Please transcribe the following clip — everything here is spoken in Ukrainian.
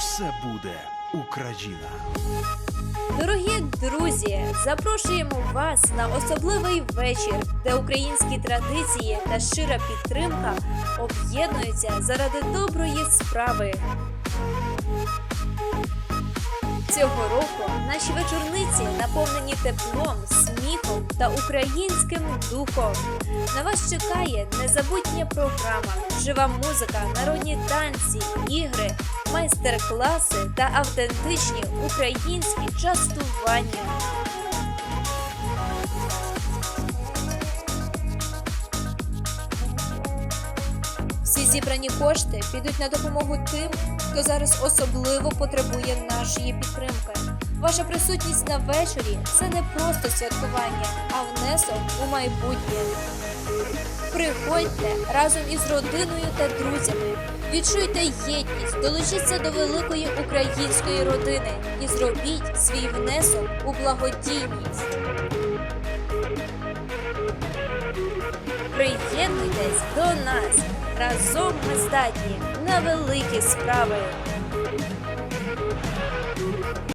все буде Україна. Дорогі друзі, запрошуємо вас на особливий вечір, де українські традиції та щира підтримка об'єднуються заради доброї справи. Цього року наші вечорниці наповнені теплом, сміхом та українським духом. На вас чекає незабутня програма, жива музика, народні танці, ігри, майстер-класи та автентичні українські частування. Всі зібрані кошти підуть на допомогу тим, хто зараз особливо потребує нашої підтримки. Ваша присутність на вечорі це не просто святкування, а внесок у майбутнє. Приходьте разом із родиною та друзями. Відчуйте єдність, долучіться до великої української родини і зробіть свій внесок у благодійність. Приєднуйтесь до нас. Разом ми здатні на великі справи.